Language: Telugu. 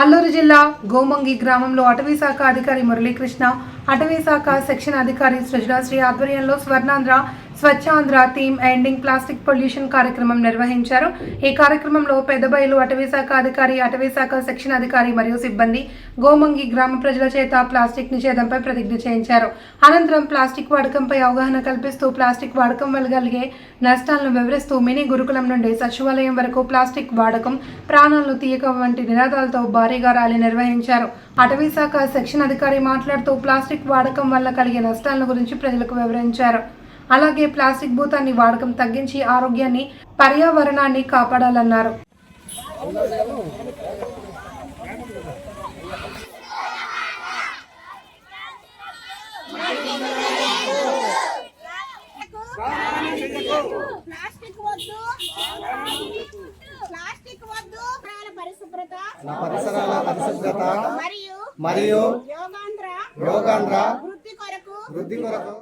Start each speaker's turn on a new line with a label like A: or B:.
A: అల్లూరు జిల్లా గోమంగి గ్రామంలో అటవీ శాఖ అధికారి మురళీకృష్ణ అటవీ శాఖ సెక్షన్ అధికారి సృజనాశ్రీ ఆధ్వర్యంలో Swarnandhra Swachhandhra theme ending plastic pollution కార్యక్రమం నిర్వహించారు. ఈ కార్యక్రమంలో పెదబయలు అటవీ శాఖ అధికారి అటవీ శాఖ సెక్షన్ అధికారి మరియు సిబ్బంది గోమంగి గ్రామ ప్రజల చేత ప్లాస్టిక్ నిషేధంపై ప్రతిజ్ఞ చేయించారు. అనంతరం ప్లాస్టిక్ వాడకంపై అవగాహన కల్పిస్తూ ప్లాస్టిక్ వాడకం వల్ల కలిగే నష్టాలను వివరిస్తూ మినీ గురుకులం నుండి సచివాలయం వరకు ప్లాస్టిక్ వాడకం ప్రాణాలను తీయక వంటి నినాదాలతో భారీగా ర్యాలీ నిర్వహించారు. అటవీ శాఖ సెక్షన్ అధికారి మాట్లాడుతూ ప్లాస్టిక్ వాడకం వల్ల కలిగే నష్టాలను గురించి ప్రజలకు వివరించారు. అలాగే ప్లాస్టిక్ భూతాన్ని వాడకం తగ్గించి ఆరోగ్యాన్ని పర్యావరణాన్ని కాపాడాలన్నారు.
B: ప్లాస్టిక్ వద్దు ప్లాస్టిక్ వద్దు ప్రాణ పరిశుభ్రత
C: నా పరిసరాల పరిశుభ్రత
B: మరియు
C: మరియు
B: యోగాంధ్ర
C: యోగాంధ్ర
B: వృద్ధి కొరకు
C: వృద్ధి కొరకు